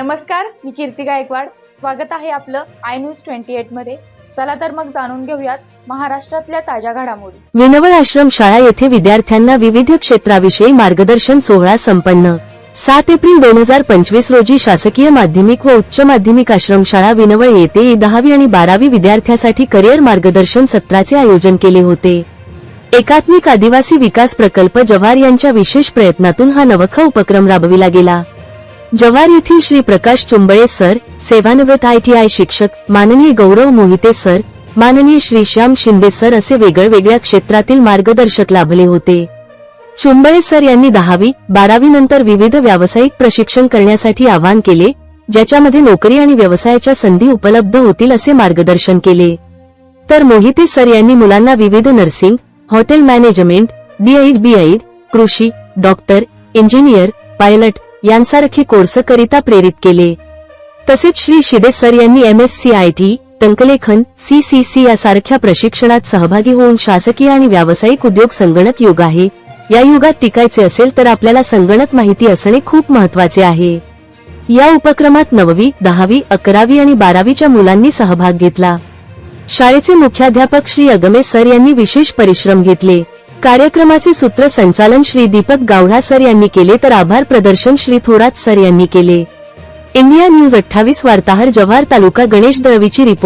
नमस्कार मी कीर्ती गायकवाड. स्वागत आहे आपलं आय न्यूज ट्वेंटी एटमध्ये. चला तर मग जाणून घेऊयात महाराष्ट्रातल्या ताज्या घडामोडी. विनवळ आश्रम शाळा येथे विद्यार्थ्यांना विविध क्षेत्राविषयी मार्गदर्शन सोहळा संपन्न. सात एप्रिल दोन हजार पंचवीस रोजी शासकीय माध्यमिक व उच्च माध्यमिक आश्रमशाळा विनवळ येथे दहावी आणि बारावी विद्यार्थ्यासाठी करिअर मार्गदर्शन सत्राचे आयोजन केले होते. एकात्मिक आदिवासी विकास प्रकल्प जव्हार यांच्या विशेष प्रयत्नातून हा नवखा उपक्रम राबविला गेला. जव्हार येथील श्री प्रकाश चुंबळे सर सेवानिवृत्त आयटीआय शिक्षक माननीय गौरव मोहिते सर माननीय श्री श्याम शिंदे सर असे वेगळ्या क्षेत्रातील मार्गदर्शक लाभले होते. चुंबळे सर यांनी दहावी बारावी नंतर विविध व्यावसायिक प्रशिक्षण करण्यासाठी आवाहन केले ज्याच्यामध्ये नोकरी आणि व्यवसायाच्या संधी उपलब्ध होतील असे मार्गदर्शन केले. तर मोहिते सर यांनी मुलांना विविध nursing hotel management BEd BEd कृषी डॉक्टर इंजिनियर पायलट यांसारखे कोर्स करिता प्रेरित केले. तसेच श्री शिदे सर यांनी सी आय टी टंकलेखन सीसीसी यासारख्या प्रशिक्षणात सहभागी होऊन शासकीय आणि व्यावसायिक उद्योग संगणक युग आहे. या युगात टिकायचे असेल तर आपल्याला संगणक माहिती असणे खूप महत्त्वाचे आहे. या उपक्रमात नववी दहावी अकरावी आणि बारावीच्या मुलांनी सहभाग घेतला. शाळेचे मुख्याध्यापक श्री अगमे सर यांनी विशेष परिश्रम घेतले. कार्यक्रमाचे सूत्रसंचालन श्री दीपक गावडा सर यांनी केले तर आभार प्रदर्शन श्री थोरात सर यांनी केले. इंडिया न्यूज अठ्ठावीस वार्ताहर जव्हार तालुका गणेश दळवीची रिपोर्ट.